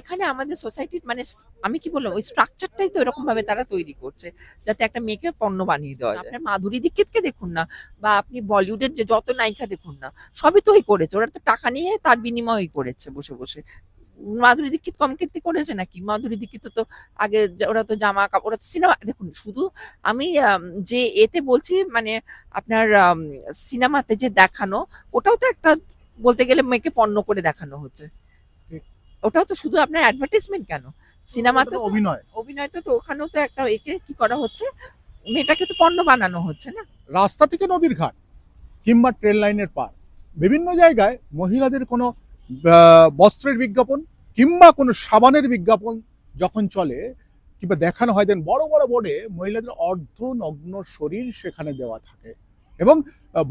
এখানে আমাদের সোসাইটির মানে আমি কি বললাম, ওই স্ট্রাকচারটাই তো এরকম ভাবে তারা তৈরি করছে, যাতে একটা মেয়েকে পণ্য বানিয়ে দেওয়া আপনার মাধুরী দীক্ষিতকে দেখুন না, বা আপনি বলিউডের যে যত নায়িকা দেখুন না, সবই তো ওই করেছে, ওরা তো টাকা নিয়ে তার বিনিময়ই করেছে বসে বসে। মাধুরী দীক্ষিত কম কীর্তি করেছে নাকি? মাধুরী দীক্ষিত তো আগে ওরা তো জামা কাপড় ওরা তো সিনেমা, দেখুন, শুধু আমি যে এতে বলছি মানে আপনার সিনেমাতে যে দেখানো, ওটাও তো একটা বলতে গেলে মেয়েকে পণ্য করে দেখানো হচ্ছে। ওটাও তো শুধু আপনার অ্যাডভার্টাইজমেন্ট কেন? সিনেমাতে এটা তো অভিনয়। অভিনয় তো তো ওখানেও তো একটা একে কি করা হচ্ছে? মেয়েটাকে তো পণ্য বানানো হচ্ছে না? রাস্তা থেকে নদীর ঘাট কিংবা ট্রেন লাইনের পার। বিভিন্ন জায়গায় মহিলাদের কোনো বস্ত্রের বিজ্ঞাপন কিংবা কোনো সাবানের বিজ্ঞাপন যখন চলে কিংবা দেখানো হয় দেন বড় বড় বোর্ডে মহিলাদের অর্ধ নগ্ন শরীর সেখানে দেওয়া থাকে। এবং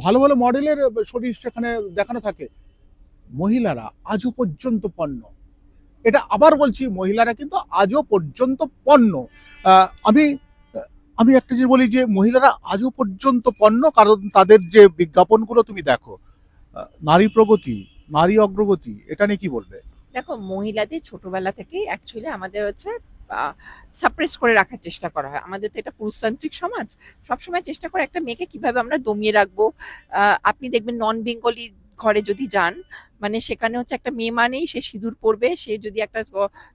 ভালো ভালো মডেলের শরীর সেখানে দেখানো থাকে। মহিলারা আজও পর্যন্ত পণ্য এটা আবার বলছি, মহিলারা কিন্তু আজও পর্যন্ত পণ্য। আমি আমি একটা জিনিস বলি যে, মহিলারা আজও পর্যন্ত পণ্য, কারণ তাদের যে বিজ্ঞাপনগুলো তুমি দেখো নারী প্রগতি, নারী অগ্রগতি, এটা নিয়ে কি বলবে? দেখো, মহিলাদের ছোটবেলা থেকেই অ্যাকচুয়ালি আমাদের হচ্ছে সাপ্রেস করে রাখার চেষ্টা করা হয়। আমাদের তো এটা পুরুষতান্ত্রিক সমাজ। সবসময় চেষ্টা করে একটা মেয়েকে কীভাবে আমরা দমিয়ে রাখব। আপনি দেখবেন নন বেঙ্গলি ঘরে যদি যান মানে সেখানে হচ্ছে একটা মেয়ে মানেই সে সিঁদুর পরবে, সে যদি একটা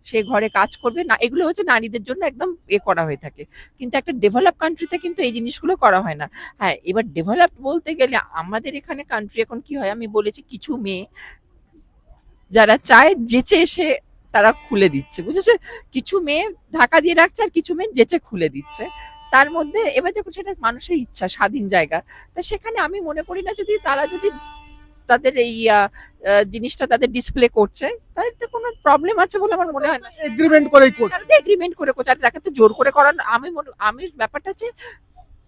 সে ঘরে কাজ করবে, না, এগুলো হচ্ছে নারীদের জন্য একদম এ করা হয়ে থাকে। কিন্তু একটা ডেভেলপ কান্ট্রিতে কিন্তু এই জিনিসগুলো করা হয় না। হ্যাঁ এবার ডেভেলপ বলতে গেলে আমাদের এখানে কান্ট্রি এখন কি হয়, আমি বলেছি কিছু মেয়ে যারা চায় যেচে এসে তারা খুলে দিচ্ছে, বুঝেছে? কিছু মেয়ে ঢাকা দিয়ে রাখছে আর কিছু মেয়ে যেচে খুলে দিচ্ছে। তার মধ্যে, এবার দেখুন সেটা মানুষের ইচ্ছা, স্বাধীন জায়গা। তা সেখানে আমি মনে করি না যদি তারা যদি তাদের এই জিনিসটা তাদের ডিসপ্লে করছে। তাদের তো কোনো প্রবলেম আছে বলে আমার মনে হয় না। এগ্রিমেন্ট করেই করছে। এগ্রিমেন্ট করে করছে। আর তাকে তো জোর করে করানো আমি আমি ব্যাপারটা হচ্ছে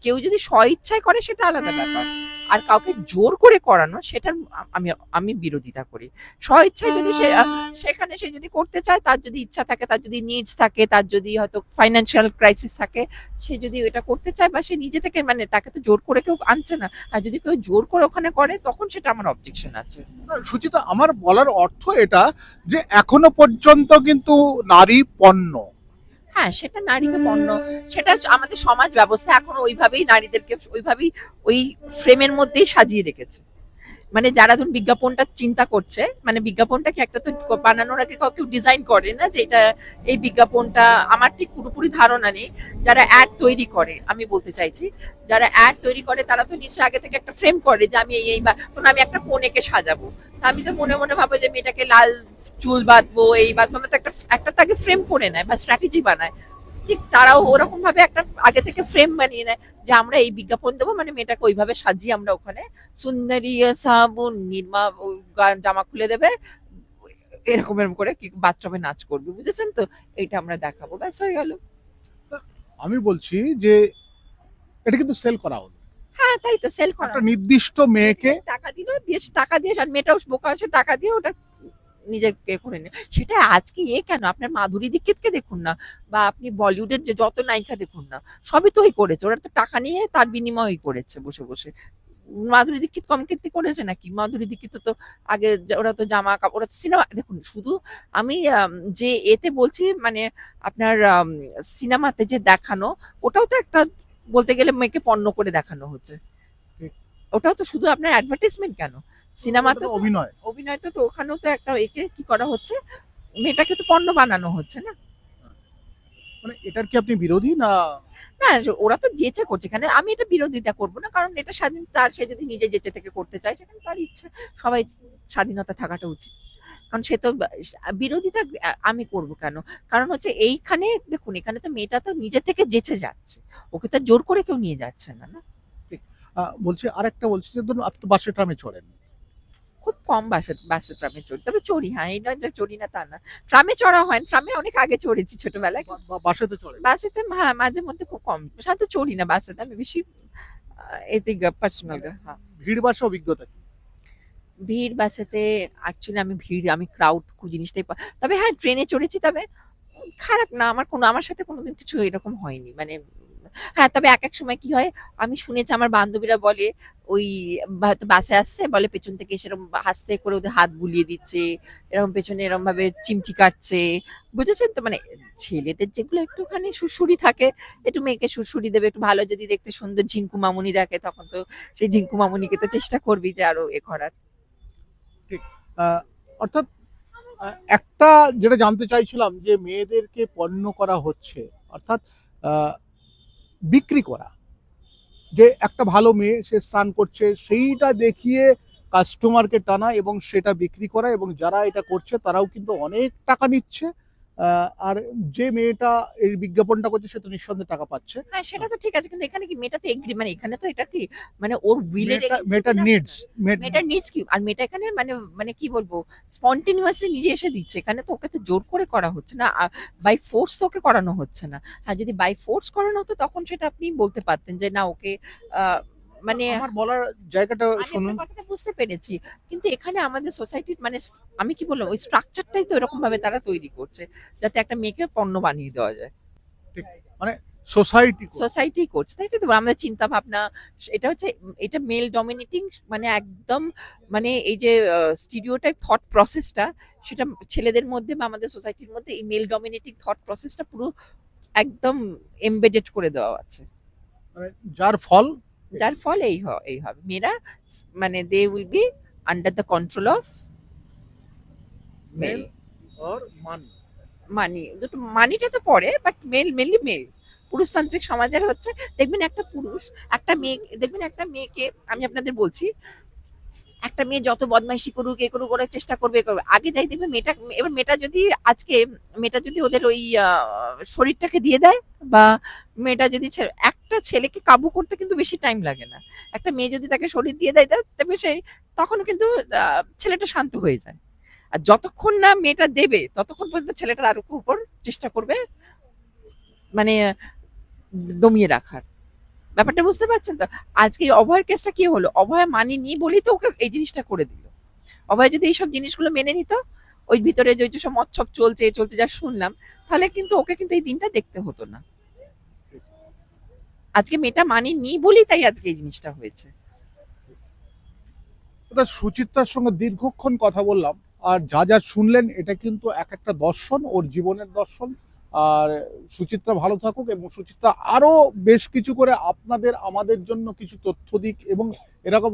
কেউ যদি স্ব ইচ্ছায় করে সেটা আলাদা ব্যাপার। আর কাউকে জোর করে করানো সেটার আমি আমি বিরোধিতা করি। স্ব ইচ্ছায় যদি সে সেখানে সে যদি করতে চায় তার যদি ইচ্ছা থাকে তার যদি নিডস থাকে তার যদি হয়তো ফাইন্যান্সিয়াল ক্রাইসিস থাকে সে যদি এটা করতে চায় বা সে নিজে থেকে মানে তাকে তো জোর করে কেউ আনছে না। আর যদি কেউ জোর করে ওখানে করে তখন সেটা আমার অবজেকশন আছে। সুচিতা আমার বলার অর্থ এটা যে এখনও পর্যন্ত কিন্তু নারী পণ্য হ্যাঁ সেটা নারীকে পণ্য। সেটা আমাদের সমাজ ব্যবস্থা এখন ওইভাবেই নারীদেরকে ওইভাবেই ওই ফ্রেমের মধ্যেই সাজিয়ে রেখেছে। মানে যারা ধরুন বিজ্ঞাপনটা চিন্তা করছে মানে বিজ্ঞাপনটাকে একটা তো বানানোর আগে কাউ ডিজাইন করে না যে এটা এই বিজ্ঞাপনটা আমার ঠিক পুরোপুরি ধারণা নেই। যারা অ্যাড তৈরি করে আমি বলতে চাইছি যারা অ্যাড তৈরি করে তারা তো নিশ্চয়ই আগে থেকে একটা ফ্রেম করে যে আমি এই এই বা তখন আমি একটা কোনেকে সাজাবো। তা আমি তো মনে মনে ভাবো যে আমি এটাকে লাল চুল বাঁধবো এই বাঁধবো আমার তো একটা একটা তাকে ফ্রেম করে নেয় বা স্ট্র্যাটেজি বানায়। ঠিক তারাও ওরকম ভাবে একটা আগে থেকে ফ্রেম বানিয়ে নেয় যে আমরা এই বিজ্ঞাপন দেবো মানে মেয়েটাকে ওইভাবে সাজিয়ে আমরা ওখানে সুন্দরী সাবুন নির্মা জামা খুলে দেবে এরকম এরকম করে কি বাথরুমে নাচ করবে বুঝেছেন তো? এটা আমরা দেখাবো ব্যাস হয়ে গেল। আমি বলছি যে এটা কিন্তু সেল করা হলো। হ্যাঁ তাই তো সেল করা একটা নির্দিষ্ট মেয়েকে টাকা দিল দিয়ে টাকা দিয়ে আর মেয়েটাও বোকা আছে টাকা দিয়ে ওটা নিজের কে করে নিয়ে সেটা আজকে এ কেন? আপনার মাধুরী দীক্ষিতকে দেখুন না বা আপনি বলিউডের যে যত নায়িকা দেখুন না, সবই তো ওই করেছে। ওরা তো টাকা নিয়ে তার বিনিময়ই করেছে বসে বসে। মাধুরী দীক্ষিত কম কীর্তি করেছে নাকি? মাধুরী দীক্ষিত তো আগে ওরা তো জামা কাপড় ওরা তো সিনেমা দেখুন, শুধু আমি যে এতে বলছি মানে আপনার সিনেমাতে যে দেখানো, ওটাও তো একটা বলতে গেলে মেয়েকে পণ্য করে দেখানো হচ্ছে। ওটাও তো শুধু আপনার অ্যাডভার্টাইজমেন্ট কেন? সিনেমা তো অভিনয়। অভিনয় তো তো ওখানেও তো একটা একে কি করা হচ্ছে? মেয়েটাকে তো পণ্য বানানো হচ্ছে না। মানে এটার কি আপনি বিরোধী না না ওরা তো যেচে করছে। এখানে আমি এটা বিরোধিতা করব না কারণ এটা স্বাধীন তার সে যদি নিজে যেচে থেকে করতে চায় সেখানে তার ইচ্ছা। সবাই স্বাধীনতা থাকাটা উচিত। কারণ সে তো বিরোধিতা আমি করব কেন? কারণ হচ্ছে এইখানে দেখুন এখানে তো মেয়েটা তো নিজে থেকে যেচে যাচ্ছে। ওকে তো জোর করে কেউ নিয়ে যাচ্ছে না না? আহ, বলছি আরেকটা বলছি যে ধরুন আপনি তো বাসে ট্রামে চড়েন। খুব কম বাসে বাসে ট্রামে চড়ি। তবে চড়ি হ্যাঁ এই নয় যে চড়ি না তা না। ট্রামে চড়া হয় ট্রামে অনেক আগে চড়েছি ছোটবেলায়। বা- বা- বাসেতে চড়েন? বাসেতে হ্যাঁ মাঝে মধ্যে খুব কম। সাথে চড়ি না বাসেতে আমি বেশি এতে পার্সোনাল হ্যাঁ। ভিড় বাসে অভিজ্ঞতা ভিড় বাসেতে অ্যাকচুয়ালি আমি ভিড় আমি ক্রাউড জিনিসটাই পা- তবে হ্যাঁ ট্রেনে চড়েছি তবে খারাপ না আমার কোনো আমার সাথে কোনোদিন কিছু এরকম হয়নি। মানে হ্যাঁ তবে এক এক সময় কি হয়, আমি শুনেছি আমার বান্ধবীরা বলে, ওই হয়তো বাসে আসছে, বলে পেছন থেকে সেরকম হাসতে করে ওদের হাত বুলিয়ে দিচ্ছে এরকম পেছনে এরকম ভাবে চিমটি কাটছে, বুঝেছেন তো? মানে ছেলেদের যেগুলো একটুখানি সুরসুরি থাকে, একটু মেয়েকে সুরসুরি দেবে, একটু ভালো যদি দেখতে সুন্দর ঝিঙ্কু মামুনি দেখে, তখন তো সেই ঝিঙ্কু মামুনিকে তো চেষ্টা করবি যে আরও এ করার। অর্থাৎ একটা যেটা জানতে চাইছিলাম যে মেয়েদেরকে পণ্য করা হচ্ছে, অর্থাৎ বিক্রি করা। যে একটা ভালো মেয়ে সে স্নান করছে, সেইটা দেখিয়ে কাস্টমারকে টানা এবং সেটা বিক্রি করা এবং যারা এটা করছে তারাও কিন্তু অনেক টাকা নিচ্ছে। আর যে মেয়েটা এই বিজ্ঞাপনটা করছে সে তো নিঃসন্দেহে টাকা পাচ্ছে। হ্যাঁ সেটা তো ঠিক আছে কিন্তু এখানে কি মেয়েটা তো এগ্রি মানে এখানে তো এটা কি? মানে ওর উইলের মেয়েটা- নিডস মেয়েটার নিডস কি? আর মেয়েটা এখানে মানে মানে কি বলব? স্পন্টিনিউয়াসলি নিজে এসে দিচ্ছে। এখানে তো ওকে তো জোর করে করা হচ্ছে না। বাই ফোর্স তো ওকে করানো হচ্ছে না। হ্যাঁ যদি বাই ফোর্স করানো হতো তখন সেটা আপনি বলতে পারতেন যে না ওকে মানে আমার বলার জায়গাটা শুনুন। কথাটা বুঝতে পেরেছি। কিন্তু এখানে আমাদের সোসাইটির মানে আমি কি বললাম ওই স্ট্রাকচারটাই তো এরকম ভাবে তারা তৈরি করছে যাতে একটা মেয়েকে পণ্য বানিয়ে দেওয়া যায়। মানে সোসাইটি সোসাইটি করছে তাই তো? আমাদের চিন্তা ভাবনা এটা হচ্ছে এটা মেল ডমিনেটিং মানে একদম মানে এই যে স্টিরিওটাইপ থট প্রসেসটা সেটা ছেলেদের মধ্যে বা আমাদের সোসাইটির মধ্যে এই মেল ডমিনেটিং থট প্রসেসটা পুরো একদম এমবেডেড করে দেওয়া আছে। যার ফল যার ফলে এই এই হবে। মেয়েরা মানে they will be under the control of male or man মানি দুটো মানিটা তো পড়ে বাট মেল মেনলি মেল পুরুষতান্ত্রিক সমাজের হচ্ছে দেখবেন একটা পুরুষ একটা মেয়ে দেখবেন একটা মেয়েকে আমি আপনাদের বলছি একটা মেয়ে যত বদমাইশি করুক এ করুক ওরা চেষ্টা করবে করবে। আগে যাই দেখবে মেয়েটা এবার মেয়েটা যদি আজকে মেয়েটা যদি ওদের ওই শরীরটাকে দিয়ে দেয় বা মেয়েটা যদি ছে- একটা ছেলেকে কাবু করতে কিন্তু বেশি টাইম লাগে না। একটা মেয়ে যদি তাকে শরীর দিয়ে দেয় তবে সেই তখন কিন্তু ছেলেটা শান্ত হয়ে যায়। আর যতক্ষণ না মেয়েটা দেবে, ততক্ষণ পর্যন্ত ছেলেটা তার উপর চেষ্টা করবে মানে দমিয়ে রাখার। ব্যাপারটা বুঝতে পারছেন তো? আজকে অভয়ের কেসটা কি হলো? অভয় মানিনি বলেই তো ওকে এই জিনিসটা করে দিল। অভয় যদি এইসব জিনিসগুলো মেনে নিত, ওই ভিতরে যে সব মৎসব চলছে চলছে যা শুনলাম, তাহলে কিন্তু ওকে কিন্তু এই দিনটা দেখতে হতো না। আজকে মেয়েটা মানিনি বলেই তাই আজকে এই জিনিসটা হয়েছে। সুচিত্রার সঙ্গে দীর্ঘক্ষণ কথা বললাম, আর যা যা শুনলেন এটা কিন্তু এক একটা দর্শন, ওর জীবনের দর্শন। আর সুচিত্রা ভালো থাকুক এবং সুচিত্রা আরও বেশ কিছু করে আপনাদের, আমাদের জন্য কিছু তথ্য দিক এবং এরকম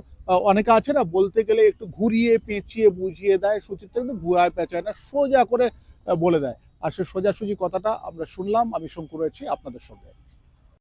অনেকে আছে না, বলতে গেলে একটু ঘুরিয়ে, পেঁচিয়ে, বুঝিয়ে দেয়। সুচিত্রা কিন্তু ঘুরায় পেঁচায় না, সোজা করে বলে দেয়। আর সে সোজাসুজি কথাটা আমরা শুনলাম, আমি শঙ্কু রয়েছি আপনাদের সঙ্গে।